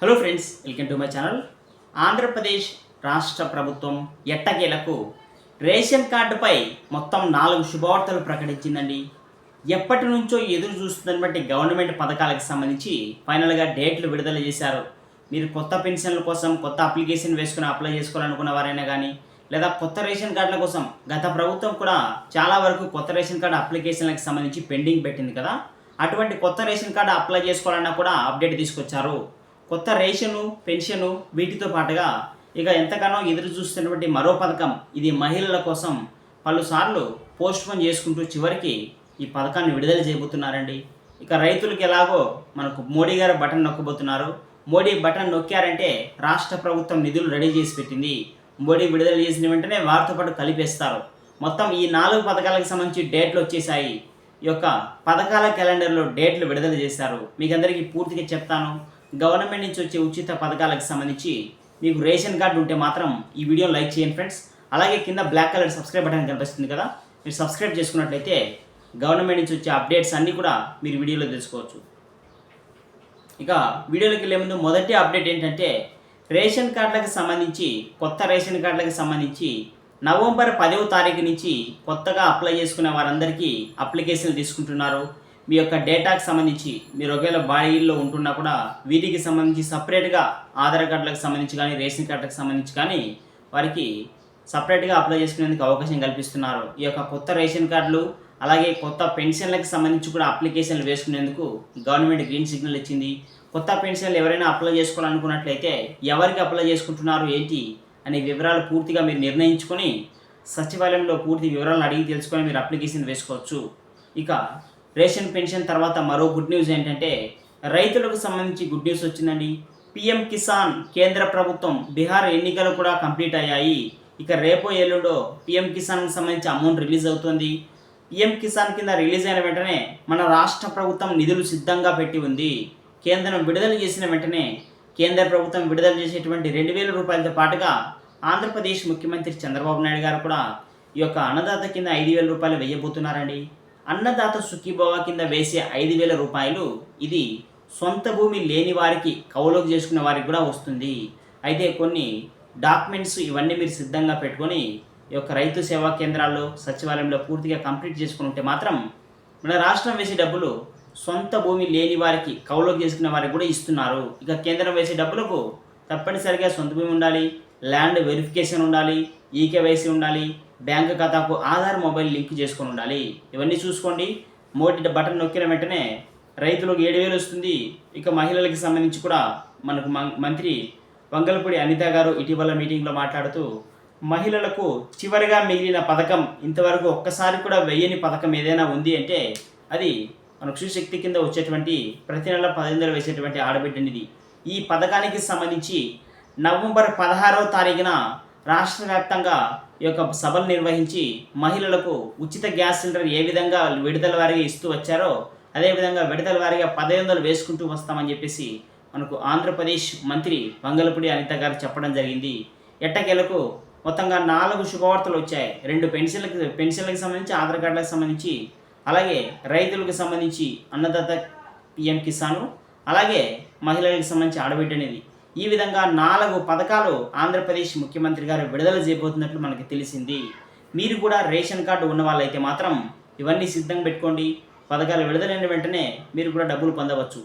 Hello friends welcome to my channel Andhra Pradesh రాష్ట్ర ప్రభుత్వం ఎట్టకేలకు రేషన్ కార్డుపై మొత్తం నాలుగు శుభవార్తలు ప్రకటించిందండి. ఎప్పటి నుంచో ఎదురు చూస్తుందని బట్టి గవర్నమెంట్ పథకాలకు సంబంధించి ఫైనల్గా డేట్లు విడుదల చేశారు. మీరు కొత్త పెన్షన్ల కోసం కొత్త అప్లికేషన్ వేసుకుని అప్లై చేసుకోవాలనుకున్న వారైనా కానీ లేదా కొత్త రేషన్ కార్డుల కోసం గత ప్రభుత్వం కూడా చాలా వరకు కొత్త రేషన్ కార్డు అప్లికేషన్లకు సంబంధించి పెండింగ్ పెట్టింది కదా. అటువంటి కొత్త రేషన్ కార్డు అప్లై చేసుకోవాలన్నా కూడా అప్డేట్ తీసుకొచ్చారు. కొత్త రేషను పెన్షను వీటితో పాటుగా ఇక ఎంతగానో ఎదురు చూస్తున్నటువంటి మరో పథకం ఇది మహిళల కోసం పలుసార్లు పోస్ట్ పోన్ చేసుకుంటూ చివరికి ఈ పథకాన్ని విడుదల చేయబోతున్నారండి. ఇక రైతులకు ఎలాగో మనకు మోడీ గారు బటన్ నొక్కబోతున్నారు. మోడీ బటన్ నొక్కారంటే రాష్ట్ర ప్రభుత్వం నిధులు రెడీ చేసి పెట్టింది. మోడీ విడుదల చేసిన వెంటనే వారితో పాటు కలిపేస్తారు. మొత్తం ఈ నాలుగు పథకాలకు సంబంధించి డేట్లు వచ్చేసాయి ఈ యొక్క పథకాల క్యాలెండర్లో డేట్లు విడుదల చేశారు. మీకు అందరికీ పూర్తిగా చెప్తాను. గవర్నమెంట్ నుంచి వచ్చే ఉచిత పథకాలకు సంబంధించి మీకు రేషన్ కార్డు ఉంటే మాత్రం ఈ వీడియో లైక్ చేయండి ఫ్రెండ్స్. అలాగే కింద బ్లాక్ కలర్ సబ్స్క్రైబ్ బటన్ కనిపిస్తుంది కదా మీరు సబ్స్క్రైబ్ చేసుకున్నట్లయితే గవర్నమెంట్ నుంచి వచ్చే అప్డేట్స్ అన్నీ కూడా మీరు వీడియోలో తెలుసుకోవచ్చు. ఇక వీడియోలోకి వెళ్ళే ముందు మొదటి అప్డేట్ ఏంటంటే రేషన్ కార్డులకు సంబంధించి కొత్త రేషన్ కార్డులకు సంబంధించి నవంబర్ పదవ తారీఖు నుంచి కొత్తగా అప్లై చేసుకునే వారందరికీ అప్లికేషన్లు తీసుకుంటున్నారు. మీ యొక్క డేటాకి సంబంధించి మీరు ఒకవేళ బాడీల్లో ఉంటున్నా కూడా వీటికి సంబంధించి సపరేట్గా ఆధార్ కార్డులకు సంబంధించి కానీ రేషన్ కార్డులకు సంబంధించి కానీ వారికి సపరేట్గా అప్లై చేసుకునేందుకు అవకాశం కల్పిస్తున్నారు. ఈ యొక్క కొత్త రేషన్ కార్డులు అలాగే కొత్త పెన్షన్లకు సంబంధించి కూడా అప్లికేషన్లు వేసుకునేందుకు గవర్నమెంట్ గ్రీన్ సిగ్నల్ ఇచ్చింది. కొత్త పెన్షన్లు ఎవరైనా అప్లై చేసుకోవాలనుకున్నట్లయితే ఎవరికి అప్లై చేసుకుంటున్నారు ఏంటి అనే వివరాలు పూర్తిగా మీరు నిర్ణయించుకొని సచివాలయంలో పూర్తి వివరాలను అడిగి తెలుసుకొని మీరు అప్లికేషన్ వేసుకోవచ్చు. ఇక రేషన్ పెన్షన్ తర్వాత మరో గుడ్ న్యూస్ ఏంటంటే రైతులకు సంబంధించి గుడ్ న్యూస్ వచ్చిందండి. పిఎం కిసాన్ కేంద్ర ప్రభుత్వం బీహార్ ఎన్నికలు కూడా కంప్లీట్ అయ్యాయి. ఇక రేపో ఎల్లుండో పిఎం కిసాన్కి సంబంధించి అమౌంట్ రిలీజ్ అవుతుంది. పిఎం కిసాన్ కింద రిలీజ్ అయిన వెంటనే మన రాష్ట్ర ప్రభుత్వం నిధులు సిద్ధంగా పెట్టి ఉంది. కేంద్రం విడుదల చేసిన వెంటనే కేంద్ర ప్రభుత్వం విడుదల చేసేటువంటి రెండు వేల రూపాయలతో పాటుగా ఆంధ్రప్రదేశ్ ముఖ్యమంత్రి చంద్రబాబు నాయుడు గారు కూడా ఈ యొక్క అన్నదాత కింద ఐదు వేల రూపాయలు వేయబోతున్నారండి. అన్నదాత సుఖీభవ కింద వేసే ఐదు వేల రూపాయలు ఇది సొంత భూమి లేని వారికి కౌలుకు చేసుకునే వారికి కూడా వస్తుంది. అయితే కొన్ని డాక్యుమెంట్స్ ఇవన్నీ మీరు సిద్ధంగా పెట్టుకొని ఈ యొక్క రైతు సేవా కేంద్రాల్లో సచివాలయంలో పూర్తిగా కంప్లీట్ చేసుకుని ఉంటే మాత్రం మన రాష్ట్రం వేసే డబ్బులు సొంత భూమి లేని వారికి కౌలుకు చేసుకునే వారికి కూడా ఇస్తున్నారు. ఇక కేంద్రం వేసే డబ్బులకు తప్పనిసరిగా సొంత భూమి ఉండాలి ల్యాండ్ వెరిఫికేషన్ ఉండాలి ఈకేవైసీ ఉండాలి బ్యాంక్ ఖాతాకు ఆధార్ మొబైల్ లింక్ చేసుకొని ఉండాలి. ఇవన్నీ చూసుకోండి. మోటి బటన్ నొక్కిన వెంటనే రైతులకు ఏడు వేలు వస్తుంది. ఇక మహిళలకి సంబంధించి కూడా మనకు మం- మంత్రి వంగలపూడి అనిత గారు ఇటీవల మీటింగ్లో మాట్లాడుతూ మహిళలకు చివరిగా మిగిలిన పథకం ఇంతవరకు ఒక్కసారి కూడా వెయ్యని పథకం ఏదైనా ఉంది అంటే అది మనకు శక్తి కింద వచ్చేటువంటి ప్రతి నెల పదిహేను వేసేటువంటి ఆడబిడ్డనిది. ఈ పథకానికి సంబంధించి నవంబర్ పదహారవ తారీఖున రాష్ట్ర వ్యాప్తంగా యొక్క సభలు నిర్వహించి మహిళలకు ఉచిత గ్యాస్ సిలిండర్ ఏ విధంగా విడుదల వారిగా ఇస్తూ వచ్చారో అదేవిధంగా విడుదల వారిగా పదిహేను వందలు వేసుకుంటూ వస్తామని చెప్పేసి మనకు ఆంధ్రప్రదేశ్ మంత్రి వంగలపూడి అనిత గారు చెప్పడం జరిగింది. ఎట్టకేలకు మొత్తంగా నాలుగు శుభవార్తలు వచ్చాయి. రెండు పెన్షన్లకు పెన్షన్లకు సంబంధించి ఆధార్ కార్డులకు సంబంధించి అలాగే రైతులకు సంబంధించి అన్నదాత పిఎం కిసాను అలాగే మహిళలకు సంబంధించి ఆడబిడ్డ అనేది. ఈ విధంగా నాలుగు పథకాలు ఆంధ్రప్రదేశ్ ముఖ్యమంత్రి గారు విడుదల చేయబోతున్నట్లు మనకి తెలిసింది. మీరు కూడా రేషన్ కార్డు ఉన్న వాళ్ళైతే మాత్రం ఇవన్నీ సిద్ధంగా పెట్టుకోండి. పథకాలు విడుదలైన వెంటనే మీరు కూడా డబ్బులు పొందవచ్చు.